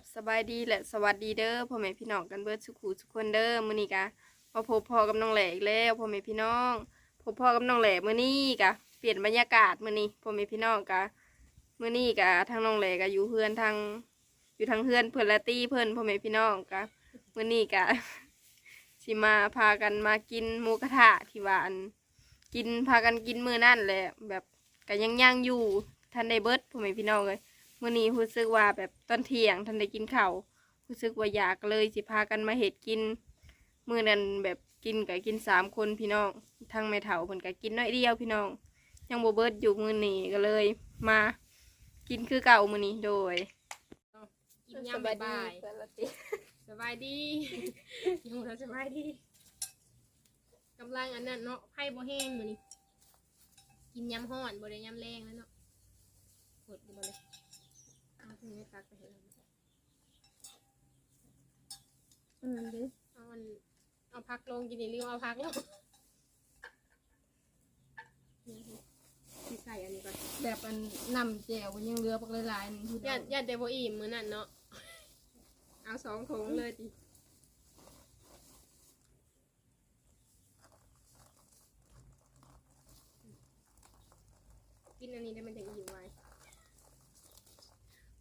บสบายดีและสวัสดีเด้อพ่อแม่พี่น้องกันเบิดสุขุสุกคนเด้อมื้อนี้กะมาพบพ่อกับน้องแหลกอีกแล้วพ่อแม่พี่น้องพบพ่อกับน้องแหล่มื้อนี้กะเปลี่ยนบรรยากาศมื้อนี้พ่อแม่พี่น้องกะมื้อนี้กะทางน้องแหล่กะอยู่เพื่อนทางอยู่ทางเพื่อนเพื่อนละตี้เพิ่อนพ่อแม่พี่น้องกะมื้อนี้กะสิมาพากันมากินหมูกระทะที่ว่าอันกินพากันกินมื้อนั่นแหละแบบก็ยังย่างอยู่ทันได้เบิดพ่อแม่พี่น้องเลย มื่อนี้รู้สึกว่าแบบตอนเที่ยงทันได้กินข้าวรู้สึกว่าอยากเลยสิพากันมาเห็ดกินมื้อนั้นแบบกินกับกินสามคนพี่น้องทั้งแม่เฒ่าเพิ่นก็กินน้อยเดียวพี่น้อง ยังบ่เบิดอยู่มื้อนี้ก็เลย มากินคือเก่ามื้อนี้โดยกินยำบ่ายๆสบายดีอยู่แล้วสบายดีกำลังอันนั้นเนาะไผ่บ่แห้งมื้อนี้กินยำฮ้อนบ่ได้ยำแรงแล้วเนาะหมดบ่เลย เอาถึงไม่ตักไปเห็นแล้วอืมดิเอาอันเอาพักลงกินนี่ลืมเอาพักลงที่ใส่อันนี้ก่อนแบบอันนำแจ่วยังเหลือปักหลายๆนึงพี่น้ญาองติญาติเดบอิ่มมื้อนั้นเนาะเอาสองถุงเลยดิกินอันนี้ได้มันจะอิ่มไว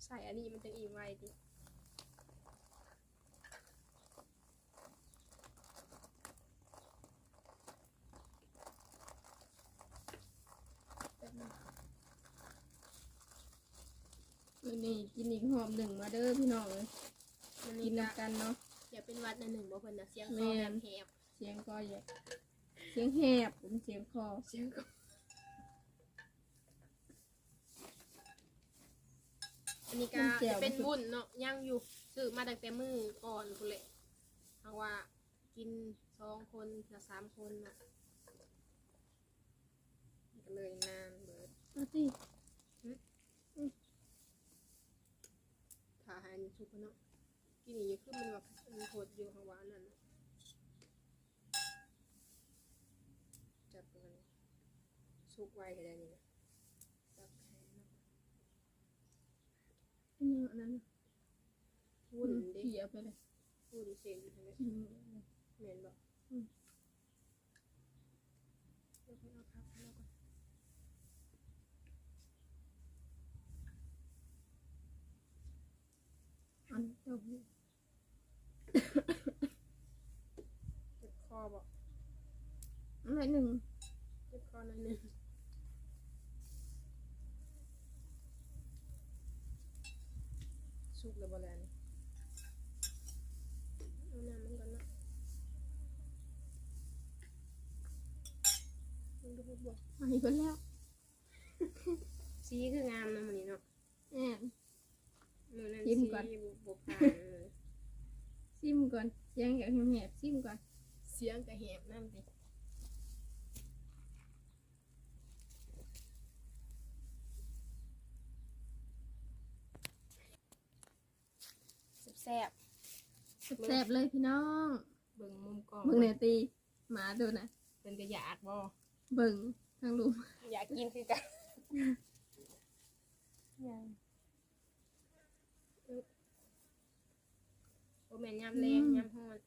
ใส่อันนี้มันจะอิ่มไวดิมื้อนี้กินอีกหอมหนึ่งมาเด้อพี่น้องเอ้ยมันกินี่นก็นำกันเนาะอย่าเป็นหวัดนะหนึ่งบ่เพิ่นน่ะเสียงคแม่อนแบบแหบเสียงก็อยากเสียงแหบผมเสียงคอเสียงก็อั นนี้ก็เป็นบุญเนาะย่างอยู่ซื้อมาตั้งแต่มื้อก่อนพุ่นแหละเพราะว่ากินสองคนกับสามคนน่ะก็เลยนานเบิดเอาสิถ้าหาอันนี้ชุบเนาะกินนี่คือมันแบบมันโหดอยู่ข้างหวานนั่นน่ะจับกันสุกไว้ก็ได้นี่นะจับแขนเนาะ อันนี้อันนั้นวุ่นเดิเขี่ยไปเลยวุ่นเสียงอยู่ทางนี้อืมเหม็นบอกอืมเดี๋ยวค่อยเอาพักให้เราก่อนอันเต้าหู้เจ็บคอบอกอันไหนหนึ่งเจ็บคอหน่อยหนึงสุกเลยบ่แล้วนี่เอาน้ำมันก่อนเนาะ มันดูบ่อันนี้ก็แล้วสีคืองามนะมันนี้เนาะแอนมือนั้นชิสีมก่อนบุบผ่านเลยซิมก่อนเสียงอยากแหบๆซิมก่อนเสียงกระแหบน้ำดิแซ่บแซ่บๆเลยพี่น้องๆเบิ่งมุมกล้องเบิ่งเนตีหมาดูนะเป็นกระยากบ่เบิ่ง ทางลูกอยากกินคือกันยังโอแม่นยำแรงยำฮ้อน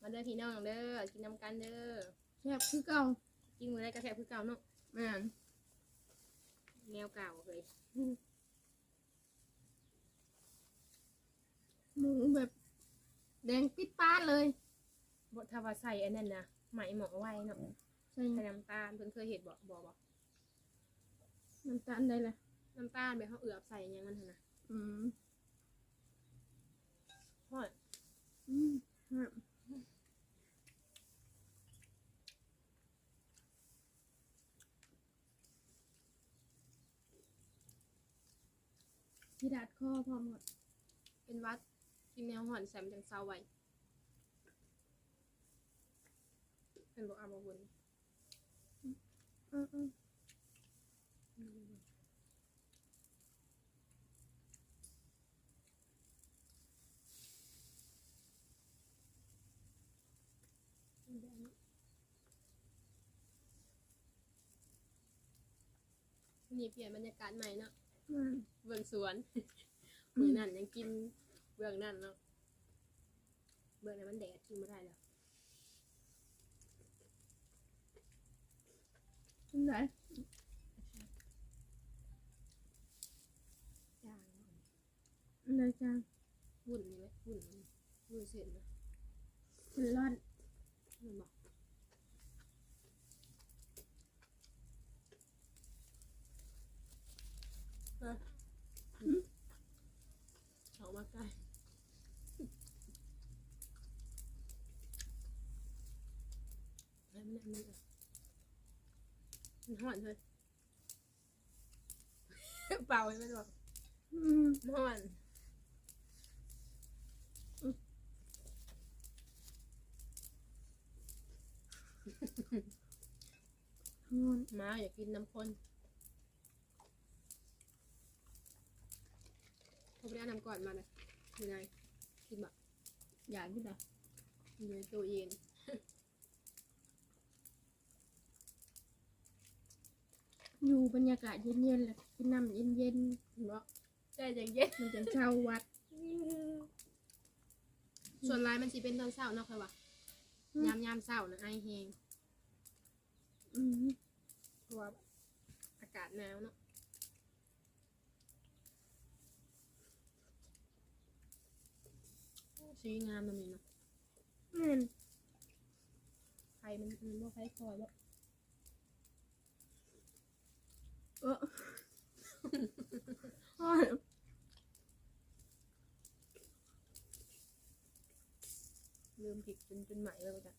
มาเด้อพี่น้องเด้อกินน้ำกันเด้อแซ่บคือเก่ากินมื้อไรก็แซ่บคือเก่าเนาะแม่นแนวเก่าเลยหมูแบบแดงปิดป้านเลย บ่ถ้าว่าใส่อันนั้นนะไหมหมอไว้เนาะใส่ใส่น้ำตาลเพิ่นเคยเห็นบ่บ่บ่น้ำตาลได้เลยน้ำตาลแบบเขาเอือบใส่หยังมันหั่นน่ะอืมฮอดอืมครับพี่ดัดคอพร้อมหมด เป็นหวัดกินแนวหอนแซมจังเซาไว้ เพิ่นบอกเอามาวนอืมอืมนี่เปลี่ยนบรรยากาศใหม่เนาะอืมเบื้องสวน มือนั่นยังกินเบื้องนั่นเนาะเบื้องนั้นมันแดดกินไม่ได้แล้ว เป็นไรย่างเป็นไรจังวุ่นนี่ไหมวุ่นมันวุ่นเสร็จนะ เป็นร้อนมันบอกเออเอามาใกล้ให้มันอันนี้อะ มันหอนเลยเป่าให้มันบอกอืมมันหอนงอนหมาอยากกินน้ำข้นเขาไปเอาน้ำก่อนมาเลยยังไงกินแบบอยากกินอะอยู่ในตู้เย็น อยู่บรรยากาศเย็นๆแหละกินน้ำเย็นเห็นบ่ได้อย่างเย็นๆมันจะเช้าวัด ส่วนลายมันสิเป็นตอนเช้าเนาะค่อยว่าอืม ยามยามเช้านะไอแหงอืมเพราะว่าอากาศหนาวเนาะสีงามมันนี่เนาะแม่นไฟมันมันบ่ไฟคอยบ่ เอออ้อยลืมผิดจนจนใหม่เลยจ้ะ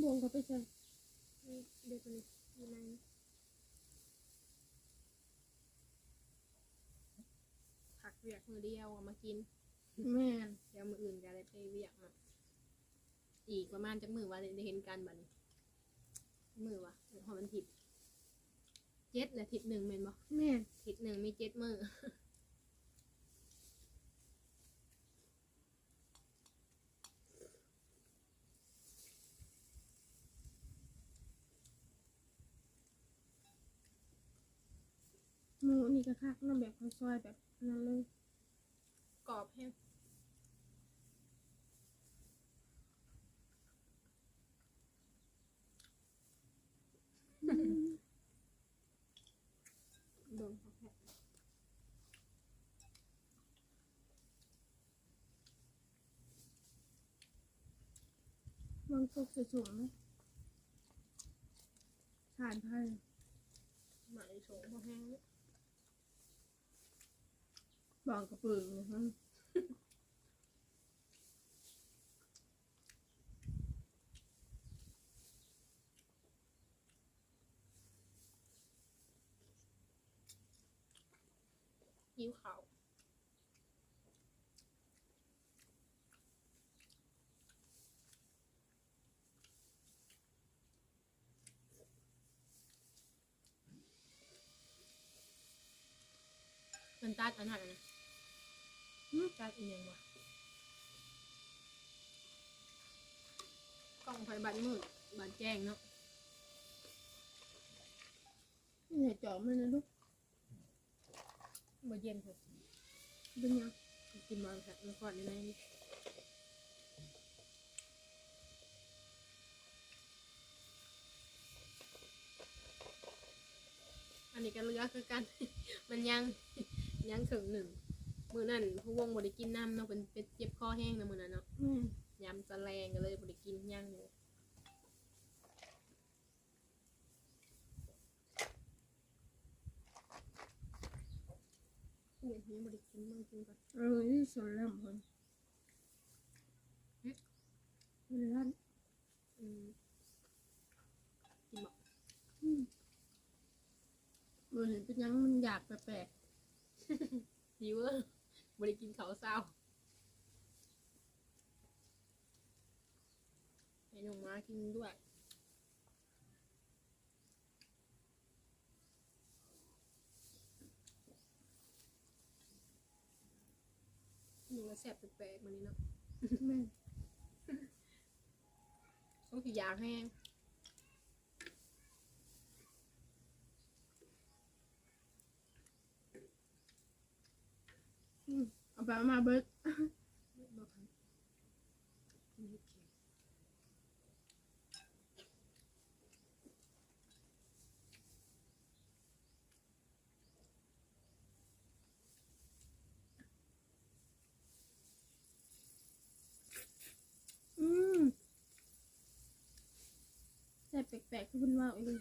บวงก็ไปใส่นี่เด็กคนนี้อยู่ในผัก เวียกมือเดียวเอามากินแม่นเดี๋ยวมืออื่นก็ได้ไปเวียกมาอีกประมาณจะมือว่าได้เห็นกันบัดนี้มือวะพอมันทิศเจ็ดและทิศหนึ่งเมนบ่แม่นทิศหนึ่งมีเจ็ดมือหมูนี่ก็คั กน้ำแบบข้าวซอยแบบนั้นเลยกรอบแห้งเบิ่งเขาแค่บางตกสูงๆไหมทานไพ่หมายโฉงเขาแห้ง บางกระปือนะฮะยิ้วเขาวมันตัดอันนั้นนะ ตัดอีกอย่างวะกล้องไฟบันมืดบันแจ้งเนาะนี่ให้จอมันนะลูกบ่เย็นเถอะเป็นยังกินมาแบบเมื่อก่อนในนี้อันนี้ก็เลือกคือกัน มันยังยังถึงหนึ่ง มือนั่นผู้วงบริกินน้ำเนาะเป็นเป็นเจ็บคอแห้งนะมือนั้นเนาะแม่นยำตะแลงก็เลยบริกินย่างอยู่อุ้ยยังบริกินมึงกินก่อนเออนี่ส่วนลำคนมันลั่นอืมกินบอกอืมเออเห็นเป็นยังมันอยากแปลกหิวเออ บริกินเขาวเศร้าให้น้องม้ากินด้วยหนูแล้แสบแปลกๆมันนี้เนาะ ก็คือยางแห้ง เอาไปเอามาเบิดบ่คันนี่เฮ็ดเค็มอืมแต่แปลกๆที่คุณว่าอีก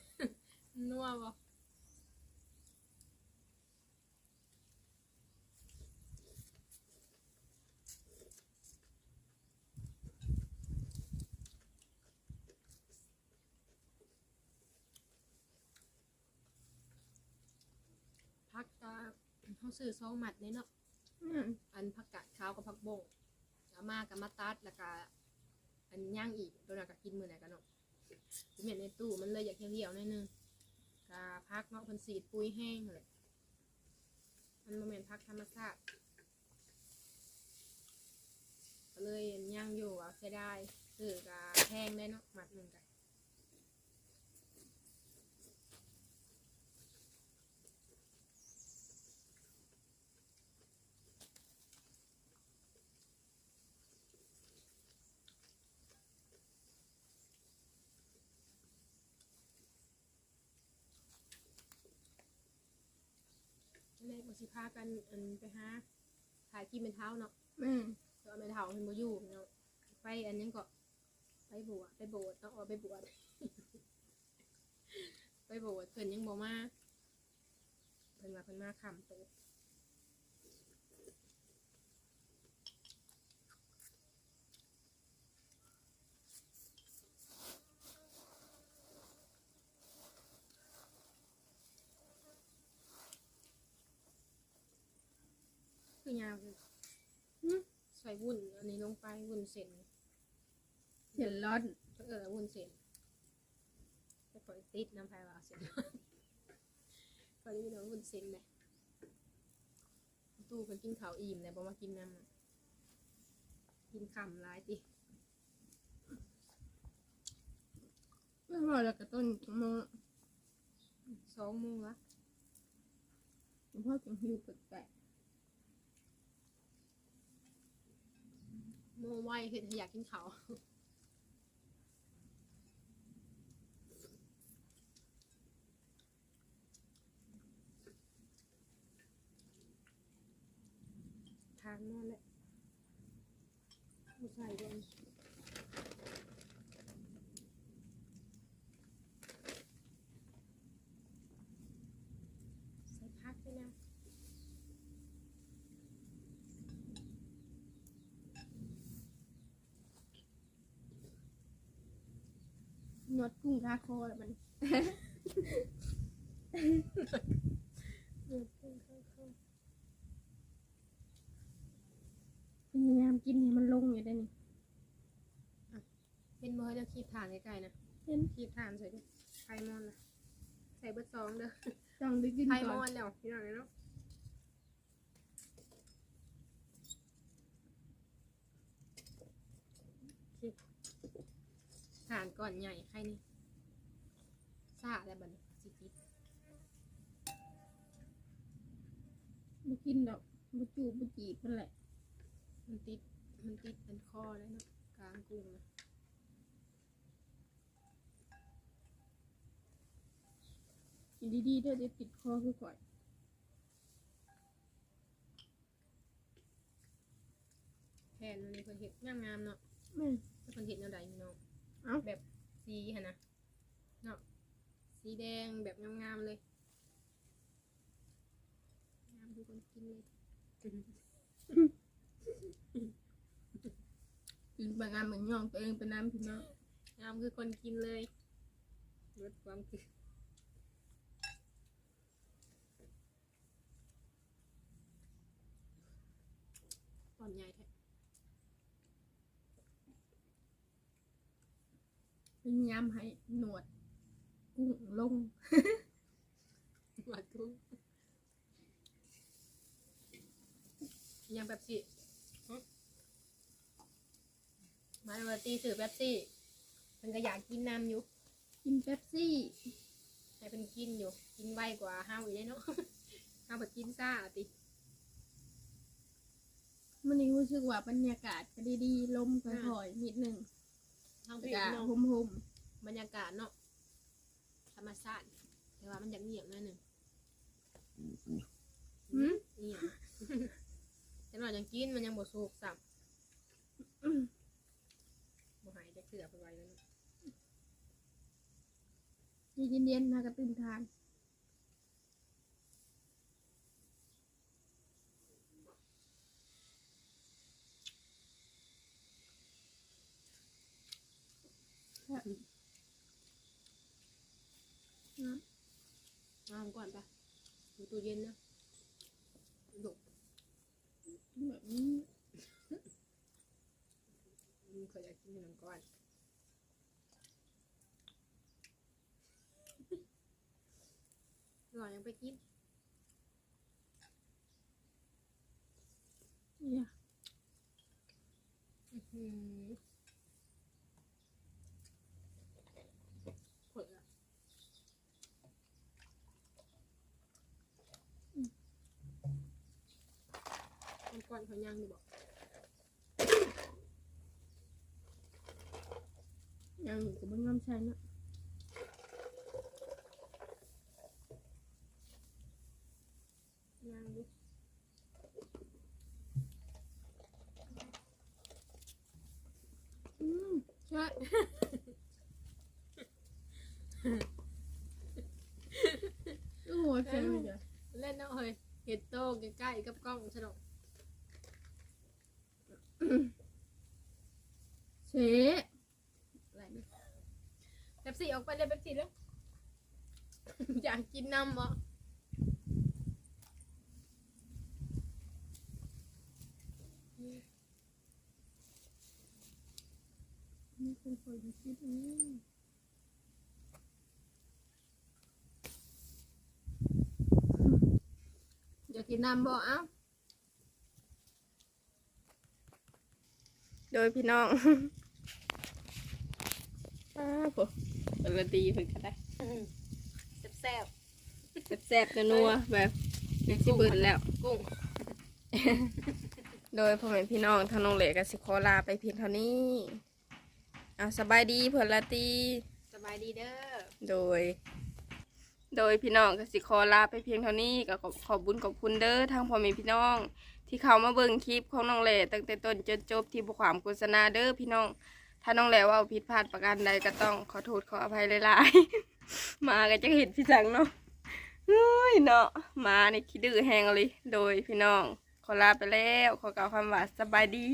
นัวบ่ พักกา เขาซื้อซองหมัดเนี่ยเนาะอืมอันผักกาดขาวกับผักบงเอามากับมาตัดแล้วก็อันย่างอีกตัวนั้นก็กินมื้อไหนกันเนาะผมเห็นในตู้มันเลยอยากเหี่ยวๆหนิดนึงกาพักเนาะเพิ่นสีดปุยแห้งเลยมันบ่แม่นพักธรรมชาติก็เลยย่างอยู่เอาเสียดายซื้อกาแพงได้เนาะหมัดหนึงกั กมาสิพากันอันไปหาถ่ายกินเป็นเท้าเนาะแม่นก็เอาเป็นเท้าเป็นโมยู่เนาะไปอันนี้ก็ไปบวชไปโบสถ์เนาะเอาไปบวช ไปโบสถ์เพิ่นยังบ่มาเพิ่นมาเพิ่นมาคำเติบคือยาวคือหึใส่ วุ้นอันนี้ลงไปวุ้นเส้นเห็นร้อนเออวุ้นเส้นไปปล่อยติดน้ำพายว่าเสร็จพอดีน้องวุ้นเส้นเลยตู้คนกินข้าวอิ่มเลยบอกมากินน้ำอะกินคำร้ายติไม่พอแล้วก็ต้นชั่วโมงสองโมงละพ่อจังหิวแปลก โมงไวคืออยากกินเขาทานนอนเลยผู้ชายด้วยใส่พักด้วยนะ ๆ นวดกุ้งทาคอแล้วมันเออเข้าเข้าเข้าพยายามกินให้มันลงอยู่ได้นี่เป็นเบอร์เดี๋ยวคีบฐานใกล้ๆนะเห็นคีบฐานใส่ดิไข่มอนนะใส่เบอร์สองเด้อต้องได้กินไข่ก่มออนนเดี๋ยวพี่น้องเนาะคีบฐานก่อนใหญ่ไข่นี่ซาแล้วบัดนี้สิกินบ่กินดอกบ่จูบบ่จีบมันแหละ มันติด มันติดเป็นคอแล้วเนาะกลางกุ้งนะกินดีๆเด้อจะติดคอคือก่อยแผ่นมันนี่เพิ่นเห็ดงามๆเนาะแม่นถ้าเพิ่นเห็ดแนวใดพี่น้อง เอ้า แบบสีหั่นนะเนาะสีแดงแบบงามๆเลยงามดูคนกินเลยกินบางงานเหมือนย่องตัวเองเป็นน้ำพี่น้องงามคือคนกินเลยลดความคือตอนใหญ่แท้ พยายามให้หนวดกุ้งลงหวานกุ้งยังแบบสิมาวันตีสื่อแป๊บซี่ มันก็อยากกินน้ำอยู่ กินเป๊ปซี่ให้เป็นกินอยู่ กินไวกว่าห้าวอีกได้เนาะห้าวแบบกินซ่าติมันนี่รู้สึกว่าบรรยากาศก็ดีๆลมค่อยๆนิดหนึง ห้าวแต่พี่ก็น้องห่มบรรยากาศเนาะธรรมชาติแต่ว่ามันอยากเงียบหนั่นหนึ่งๆหืมเงียบแต่หน่อยยังกินมันยังบ่สุกสับบ่หายจะเกลือไปไว้แล้วเนาะเย็นๆนะก็ตื่นทานนะเอาก่อนปะดูตู้เย็นนะดุแบบนี้มันเคยอยากกิน ขนมก้อนหล่อยังไปกินเนี่ยอื้อหือเปิดอะมัน ก่อนเขายังอยู่บอกยังอยู่กับเบิ้งน้ำใช้เนาะยังอยู่อืมใช่ โอ้โหเสียงเลยจ้ะ เล่นเนาะเฮ้ยเห็ดโตใกล้ๆกับกล้องสนุกเชะอะไรเนี่ย เป๊ปซี่ออกไปเลยเป๊ปซี่แล้ว อยากกินน้ำบ่นี่เป็นคนคิดอืมอยากกินน้ำบ่เอ้าโดยพี่น้องอ้าวผมปกติเพิ่นก็ได้ แซ่บแซ่บๆนัวๆแบบเป็นสิเบิดแล้วๆกุ้งโดยพ่อแม่พี่น้องทางน้องเหล็กกับสิขอลาไปเพียงเท่านี้เอาสบายดีเพื่อนละตีสบายดีเด้อโดย โดยพี่น้องก็สิขอลาไปเพียงเท่านี้ก็ขอขอบบุญขอบคุณเด้อทางพ่อแม่พี่น้อง ที่เขามาเบิ่งคลิปของน้องเหล่ตั้งแต่ต้นจนจบที่บความโฆษณาเด้อพี่น้อง ถ้าน้องแหล่ว่าผิดพลาดประการใดก็ต้องขอโทษขออภัยหลายๆ มาก็จะเห็นพี่จังเนาะเฮ้ยเนาะมาในคิดดื้อแหงเลย โดยพี่น้อง ขอลาไปแล้ว ขอกล่าวคำว่าสบายดี